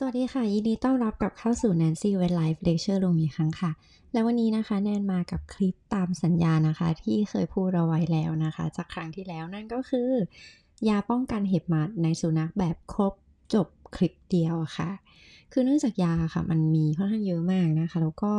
สวัสดีค่ะ ยินดีต้อนรับกลับเข้าสู่ Nancy w e l i f e Lecture Room อีกครั้งค่ะ และวันนี้นะคะ แนนมากับคลิปตามสัญญานะคะ ที่เคยพูดเอาไว้แล้วนะคะ จากครั้งที่แล้วนั่นก็คือ ยาป้องกันเห็บหมัดในสุนัขแบบครบจบคลิปเดียวค่ะ คือเนื่องจากยาค่ะมันมีค่อนข้างเยอะมากนะคะ แล้วก็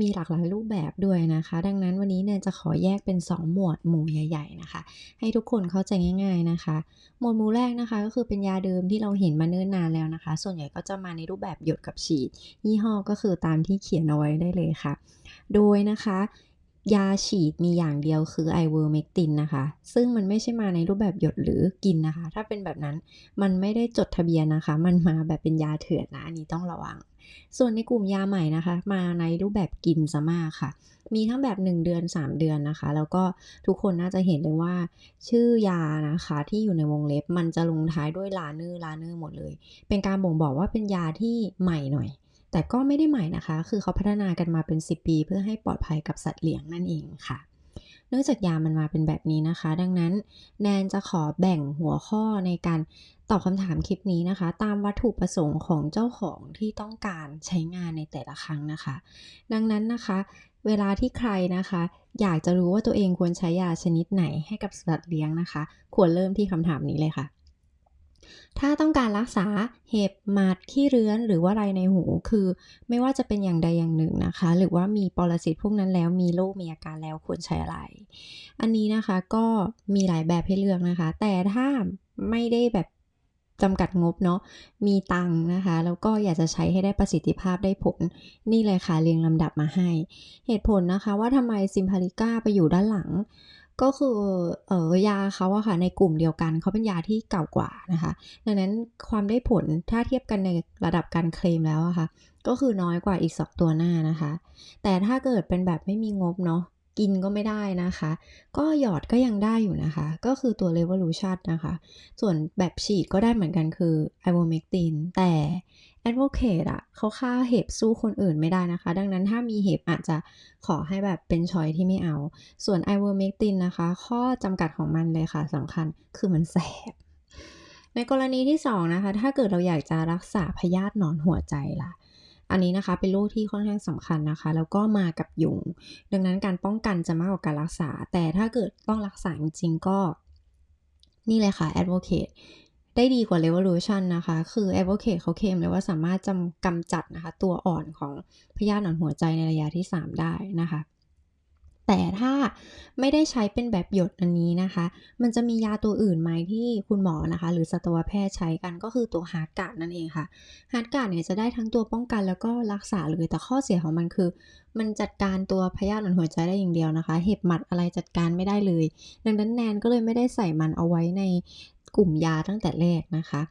มีหลากหลายรูปแบบด้วยนะคะ ดังนั้นวันนี้แนนจะขอแยกเป็น 2 หมวดหมู่ใหญ่ ๆ นะคะ ให้ทุกคนเข้าใจง่าย ๆนะคะ หมวดหมู่แรกนะคะ ก็คือเป็นยาเดิมที่เราเห็นมาเนิ่นนานแล้วนะคะ ส่วนใหญ่ก็จะมาในรูปแบบหยดกับฉีด ยี่ห้อก็คือตามที่เขียนเอาไว้ได้เลยค่ะ โดยนะคะ ยาฉีดมีอย่างเดียวคือไอเวอร์เมกตินนะคะ ซึ่งมันไม่ใช่มาในรูปแบบหยดหรือกินนะคะ ถ้าเป็นแบบนั้นมันไม่ได้จดทะเบียนนะคะ มันมาแบบเป็นยาเถื่อนนะ อันนี้ต้องระวัง ส่วนในกลุ่มยาใหม่นะคะ มาในรูปแบบกินซะมากค่ะ มีทั้งแบบ 1 เดือน 3 เดือนนะคะ แล้วก็ทุกคนน่าจะเห็นเลยว่า ชื่อยานะคะที่อยู่ในวงเล็บมันจะลงท้ายด้วยลาเนอร์ลาเนอร์หมดเลย เป็นการบ่งบอกว่าเป็นยาที่ใหม่หน่อย แต่ก็ไม่ได้ใหม่นะคะ คือเขาพัฒนากันมาเป็น 10 ปี เพื่อให้ปลอดภัยกับสัตว์เลี้ยงนั่นเองค่ะ เนื่องจากยามันมาเป็นแบบนี้นะคะ ดังนั้นแนนจะขอแบ่งหัวข้อในการตอบคำถามคลิปนี้นะคะ ตามวัตถุประสงค์ของเจ้าของที่ต้องการใช้งานในแต่ละครั้งนะคะ ดังนั้นนะคะ เวลาที่ใครนะคะ อยากจะรู้ว่าตัวเองควรใช้ยาชนิดไหนให้กับสัตว์เลี้ยงนะคะ ควรเริ่มที่คำถามนี้เลยค่ะ ถ้าต้องการรักษาเห็บหมัดขี้เรื้อนหรือว่าอะไรในหู คือไม่ว่าจะเป็นอย่างใดอย่างหนึ่งนะคะ หรือว่ามีปรสิตพวกนั้นแล้วมีโรคมีอาการแล้วควรใช้อะไร อันนี้นะคะก็มีหลายแบบให้เลือกนะคะ แต่ถ้าไม่ได้แบบจำกัดงบเนาะมีตังนะคะ แล้วก็อยากจะใช้ให้ได้ประสิทธิภาพได้ผล นี่เลยค่ะเรียงลำดับมาให้ เหตุผลนะคะว่าทำไมซิมพาริก้าไปอยู่ด้านหลัง ก็คือเออยาเขาอะค่ะในกลุ่มเดียวกันเขาเป็นยาที่เก่ากว่านะคะ ดังนั้นความได้ผลถ้าเทียบกันในระดับการเคลมแล้วอะค่ะ ก็คือน้อยกว่าอีกสองตัวหน้านะคะ แต่ถ้าเกิดเป็นแบบไม่มีงบเนาะกินก็ไม่ได้นะคะ ก็หยอดก็ยังได้อยู่นะคะ ก็คือตัว Revolution นะคะ ส่วนแบบฉีดก็ได้เหมือนกันคือ Ivermectin แต่ Advocate อะเขาฆ่าเห็บสู้คนอื่นไม่ได้นะคะ ดังนั้นถ้ามีเห็บอาจจะขอให้แบบเป็นชอยที่ไม่เอา ส่วน Ivermectin นะคะ ข้อจำกัดของมันเลยค่ะสำคัญคือมันแสบ ในกรณีที่ 2 นะคะ ถ้าเกิดเราอยากจะรักษาพยาธิหนอนหัวใจล่ะอันนี้นะคะเป็นโรคที่ค่อนข้างสำคัญนะคะ แล้วก็มากับยุง ดังนั้นการป้องกันจะมากกว่าการรักษา แต่ถ้าเกิดต้องรักษาจริงๆก็ นี่เลยค่ะ Advocate ได้ดีกว่า Revolution นะคะ คือ Advocate เขาเคลมเลยว่าสามารถจำกำจัดนะคะ ตัวอ่อนของพยาธิหนอนหัวใจในระยะที่ 3 ได้นะคะ แต่ถ้าไม่ได้ใช้เป็นแบบหยดอันนี้นะคะ มันจะมียาตัวอื่นไหมที่คุณหมอนะคะ หรือสัตวแพทย์ใช้กันก็คือตัวฮาร์ดการ์ดนั่นเองค่ะฮาร์ดการ์ดเนี่ยจะได้ทั้งตัวป้องกันแล้วก็รักษาเลยแต่ข้อเสียของมันคือ มันจัดการตัวพยาธิหนอนหัวใจได้อย่างเดียวนะคะ เห็บหมัดอะไรจัดการไม่ได้เลย ดังนั้นแนนก็เลยไม่ได้ใส่มันเอาไว้ใน กลุ่มยาตั้งแต่แรกนะคะ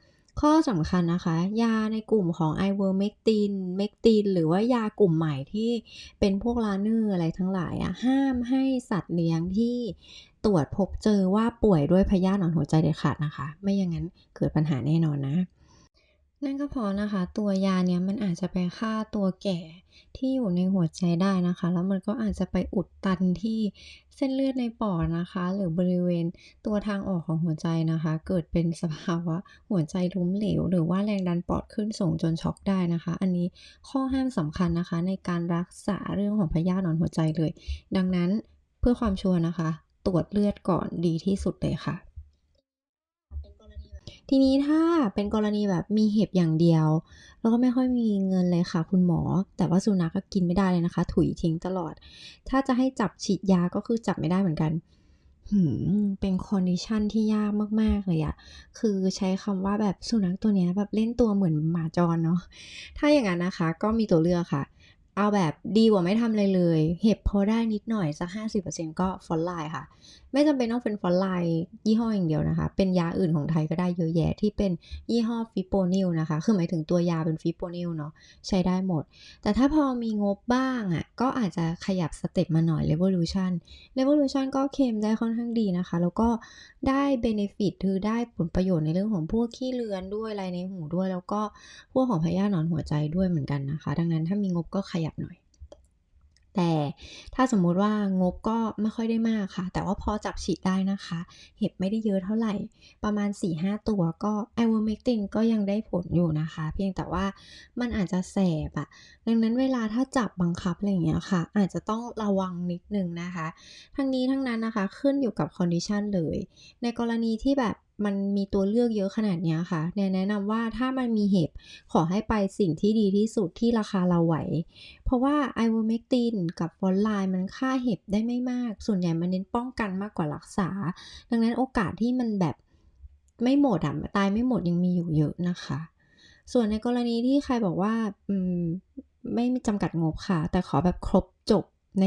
ข้อสำคัญนะคะ ยาในกลุ่มของไอเวอร์เมกตินเมกตินหรือว่ายากลุ่มใหม่ที่เป็นพวกลาเนอร์อะไรทั้งหลายอะห้ามให้สัตว์เลี้ยงที่ตรวจพบเจอว่าป่วยด้วยพยาธิหนอนหัวใจเด็ดขาดนะคะ ไม่อย่างนั้นเกิดปัญหาแน่นอนนะ นั่นก็เพราะนะคะ ตัวยาเนี้ยมันอาจจะไปฆ่าตัวแก่ที่อยู่ในหัวใจได้นะคะ แล้วมันก็อาจจะไปอุดตันที่เส้นเลือดในปอดนะคะ หรือบริเวณตัวทางออกของหัวใจนะคะ เกิดเป็นสภาวะหัวใจล้มเหลว หรือว่าแรงดันปอดขึ้นส่งจนช็อกได้นะคะ อันนี้ข้อห้ามสำคัญนะคะ ในการรักษาเรื่องของพยาธิหนอนหัวใจเลย ดังนั้นเพื่อความชัวร์นะคะ ตรวจเลือดก่อนดีที่สุดเลยค่ะ ทีนี้ถ้าเป็นกรณีแบบมีเห็บอย่างเดียวแล้วก็ไม่ค่อยมีเงินเลยค่ะ คุณหมอ แต่ว่าสุนัขก็กินไม่ได้เลยนะคะ ถุยทิ้งตลอด ถ้าจะให้จับฉีดยาก็คือจับไม่ได้เหมือนกันเป็นคอนดิชันที่ยากมาก ๆ เลยอะคือใช้คำว่าแบบสุนัขตัวนี้แบบเล่นตัวเหมือนหมาจรเนาะ ถ้าอย่างนั้นนะคะ ก็มีตัวเลือกค่ะ เอาแบบดีกว่าไม่ทำอะไรเลย เห็บพอได้นิดหน่อยสัก 50%ก็ฟอนต์ไลน์ค่ะ ไม่จำเป็นต้องเป็นฟอนต์ไลน์ยี่ห้ออย่างเดียวนะคะ เป็นยาอื่นของไทยก็ได้เยอะแยะที่เป็นยี่ห้อฟิโปนิลนะคะ คือหมายถึงตัวยาเป็นฟิโปนิลเนาะใช้ได้หมด แต่ถ้าพอมีงบบ้างอะ่ะก็อาจจะขยับสเต็ปมาหน่อย Revolution Revolution ก็เคลมได้ค่อนข้างดีนะคะ แล้วก็ได้เบเนฟิตคือได้ผลประโยชน์ในเรื่องของพวกขี้เลือนด้วยอะไรในหูด้วย แล้วก็พวกของพยาธิหนอนหัวใจด้วยเหมือนกันนะคะ ดังนั้นถ้ามีงบก็ขยับหน่อย แต่ถ้าสมมุติว่างบก็ไม่ค่อยได้มากค่ะ แต่ว่าพอจับฉีดได้นะคะ เห็บไม่ได้เยอะเท่าไหร่ ประมาณ 4-5 ตัวก็ Ivermectin ก็ยังได้ผลอยู่นะคะ เพียงแต่ว่ามันอาจจะแสบอะดังนั้นเวลาถ้าจับบังคับอะไรอย่างเงี้ยค่ะ อาจจะต้องระวังนิดนึงนะคะ ทั้งนี้ทั้งนั้นนะคะขึ้นอยู่กับ condition เลย ในกรณีที่แบบ มันมีตัวเลือกเยอะขนาดนี้ค่ะแนนแนะนำว่าถ้ามันมีเห็บขอให้ไปสิ่งที่ดีที่สุดที่ราคาเราไหว เพราะว่า Ivermectin กับ Frontline มันฆ่าเห็บได้ไม่มาก ส่วนใหญ่มันเน้นป้องกันมากกว่ารักษา ดังนั้นโอกาสที่มันแบบไม่หมดอะตายไม่หมดยังมีอยู่เยอะนะคะ ส่วนในกรณีที่ใครบอกว่าอืมไม่มีจำกัดงบค่ะ แต่ขอแบบครบจบใน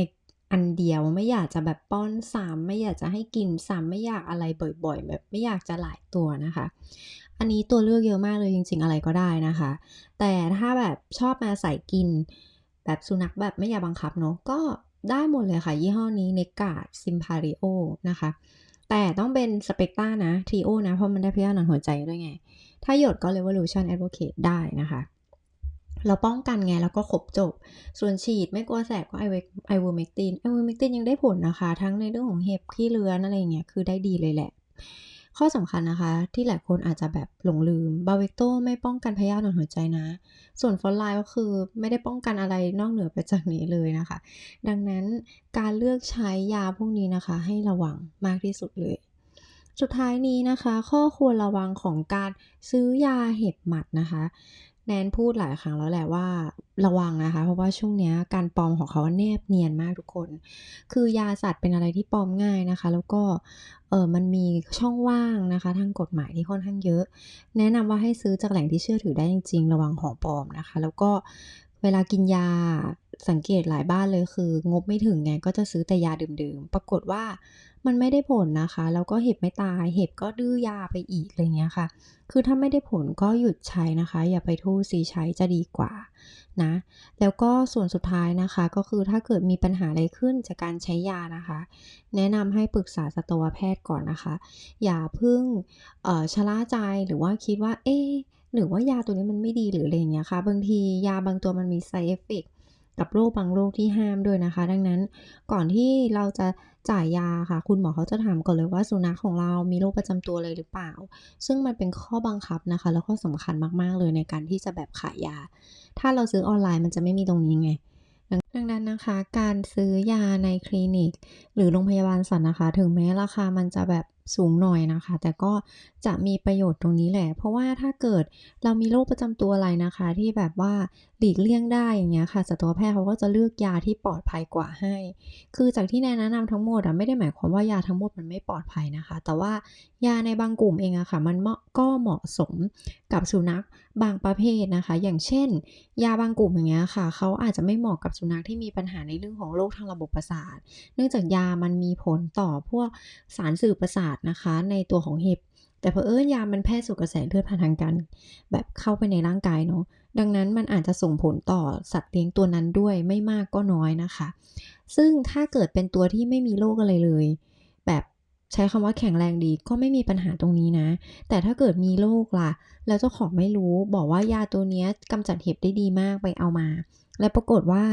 อันเดียวไม่อยากจะแบบป้อนซ้ำไม่อยากจะให้กินซ้ำไม่อยากอะไรบ่อยๆ แบบไม่อยากจะหลายตัวนะคะ อันนี้ตัวเลือกเยอะมากเลยจริง ๆ อะไรก็ได้นะคะ แต่ถ้าแบบชอบมาใส่กิน แบบสุนัขแบบไม่อยากบังคับเนาะก็ได้หมดเลยค่ะ ยี่ห้อนี้ Nectar Simparico นะคะ แต่ต้องเป็น Spectra นะ Trio นะ เพราะมันได้พยาธิหนอนหัวใจด้วยไง ถ้าหยดก็ Revolution Advocate ได้นะคะ เราป้องกันไงแล้วก็ครบจบ ส่วนฉีดไม่กลัวแสบก็ Ive Ivermectin Ivermectin ยังได้ผลนะคะ ทั้งในเรื่องของเห็บขี้เลื้อนอะไรเงี้ยคือได้ดีเลยแหละ ข้อสำคัญนะคะ ที่หลายคนอาจจะแบบหลงลืม Bravecto ไม่ป้องกันพยาธิหนอนหัวใจนะ ส่วน Frontline ก็คือไม่ได้ป้องกันอะไรนอกเหนือไปจากนี้เลยนะคะ ดังนั้นการเลือกใช้ยาพวกนี้นะคะ ให้ระวังมากที่สุดเลยสุดท้ายนี้นะคะ ข้อควรระวังของการซื้อยาเห็บหมัดนะคะ แนนพูดหลายครั้งแล้วแหละว่าระวังนะคะ เพราะว่าช่วงนี้การปลอมของเขาแนบเนียนมากทุกคน คือยาสัตว์เป็นอะไรที่ปลอมง่ายนะคะ แล้วก็เออมันมีช่องว่างนะคะ ทางกฎหมายที่ค่อนข้างเยอะ แนะนำว่าให้ซื้อจากแหล่งที่เชื่อถือได้จริงๆ ระวังของปลอมนะคะ แล้วก็ เวลากินยาสังเกตหลายบ้านเลยคือ งบไม่ถึงไงก็จะซื้อแต่ยาเดิมๆ ปรากฏว่ามันไม่ได้ผลนะคะ แล้วก็เห็บไม่ตาย เห็บก็ดื้อยาไปอีกอะไรเงี้ยค่ะ คือถ้าไม่ได้ผลก็หยุดใช้นะคะ อย่าไปทู่ซีใช้จะดีกว่านะ แล้วก็ส่วนสุดท้ายนะคะ ก็คือถ้าเกิดมีปัญหาอะไรขึ้นจากการใช้ยานะคะ แนะนำให้ปรึกษาสัตวแพทย์ก่อนนะคะ อย่าเพิ่งชะล่าใจหรือว่าคิดว่าเอ๊ หรือว่ายาตัวนี้มันไม่ดีหรืออะไรอย่างเงี้ยค่ะ บางทียาบางตัวมันมี Side Effect กับโรคบางโรคที่ห้ามด้วยนะคะ ดังนั้นก่อนที่เราจะจ่ายยาค่ะ คุณหมอเขาจะถามก่อนเลยว่าสุนัขของเรามีโรคประจำตัวอะไรหรือเปล่า ซึ่งมันเป็นข้อบังคับนะคะ แล้วก็สำคัญมากๆเลยในการที่จะแบบขายยา ถ้าเราซื้อออนไลน์มันจะไม่มีตรงนี้ไงดังดังนั้นนะคะ การซื้อยาในคลินิก หรือโรงพยาบาลสัตว์นะคะ ถึงแม้ราคามันจะแบบ สูงหน่อยนะคะ แต่ก็จะมีประโยชน์ตรงนี้แหละ เพราะว่าถ้าเกิดเรามีโรคประจำตัวอะไรนะคะ ที่แบบว่าหลีกเลี่ยงได้อย่างเงี้ยค่ะสัตวแพทย์เขาก็จะเลือกยาที่ปลอดภัยกว่าให้ คือจากที่แนนแนะนำทั้งหมดอะไม่ได้หมายความว่ายาทั้งหมดมันไม่ปลอดภัยนะคะ แต่ว่ายาในบางกลุ่มเองอะค่ะ มันก็เหมาะสมกับสุนัขบางประเภทนะคะ อย่างเช่น ยาบางกลุ่มอย่างเงี้ยค่ะเขาอาจจะไม่เหมาะกับสุนัขที่มีปัญหาในเรื่องของโรคทางระบบประสาท เนื่องจากยามันมีผลต่อพวกสารสื่อประสาทนะคะในตัวของเห็บ แต่เผอิญยามันแพร่สู่กระแสเลือดผ่านทางการแบบเข้าไปในร่างกายเนาะดังนั้นมันอาจจะส่งผลต่อสัตว์เลี้ยงตัวนั้นด้วยไม่มากก็น้อยนะคะ ซึ่งถ้าเกิดเป็นตัวที่ไม่มีโรคอะไรเลย แบบใช้คำว่าแข็งแรงดีก็ไม่มีปัญหาตรงนี้นะ แต่ถ้าเกิดมีโรคล่ะ แล้วเจ้าของไม่รู้บอกว่ายาตัวนี้กำจัดเห็บได้ดีมากไปเอามา และปรากฏว่า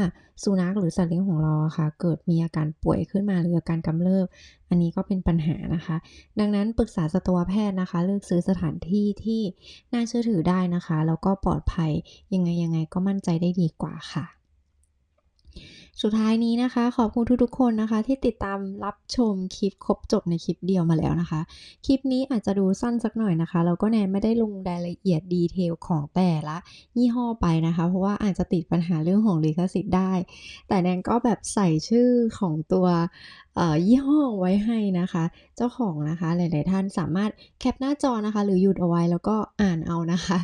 สุนัขหรือสัตว์เลี้ยงของเราค่ะเกิดมีอาการป่วยขึ้นมาหรืออาการกำเริบ อันนี้ก็เป็นปัญหานะคะ ดังนั้นปรึกษาสัตวแพทย์นะคะ เลือกซื้อสถานที่ที่น่าเชื่อถือได้นะคะ แล้วก็ปลอดภัยยังไงยังไงก็มั่นใจได้ดีกว่าค่ะ สุดท้ายนี้นะคะ ขอบคุณทุกๆคนนะคะ ที่ติดตามรับชมคลิปครบจบในคลิปเดียวมาแล้วนะคะ คลิปนี้อาจจะดูสั้นสักหน่อยนะคะแล้วก็แนนไม่ได้ลงรายละเอียด detail ของแต่ละยี่ห้อไปนะคะ เพราะว่าอาจจะติดปัญหาเรื่องของลิขสิทธิ์ได้ แต่แนนก็แบบใส่ชื่อของตัวยี่ห้อไว้ให้นะคะ เจ้าของนะคะหลาย ๆ ท่านสามารถแคปหน้าจอนะคะ หรือหยุดเอาไว้แล้วก็อ่านเอานะคะ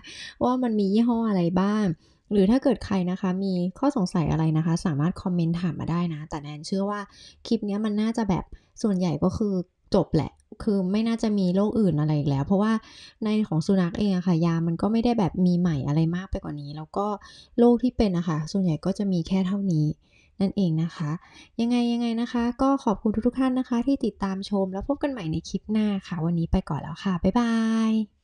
ว่ามันมียี่ห้ออะไรบ้าง หรือถ้าเกิดใครนะคะมีข้อสงสัยอะไรนะคะ สามารถคอมเมนต์ถามมาได้นะ แต่แนนเชื่อว่าคลิปนี้มันน่าจะแบบส่วนใหญ่ก็คือจบแหละ คือไม่น่าจะมีโรคอื่นอะไรอีกแล้ว เพราะว่าในของสุนัขเองอะค่ะ ยามันก็ไม่ได้แบบมีใหม่อะไรมากไปกว่านี้ แล้วก็โรคที่เป็นอะค่ะส่วนใหญ่ก็จะมีแค่เท่านี้นั่นเองนะคะ ยังไงยังไงนะคะ ก็ขอบคุณทุกๆท่านนะคะ ที่ติดตามชมแล้วพบกันใหม่ในคลิปหน้าค่ะ วันนี้ไปก่อนแล้วค่ะ บ๊ายบาย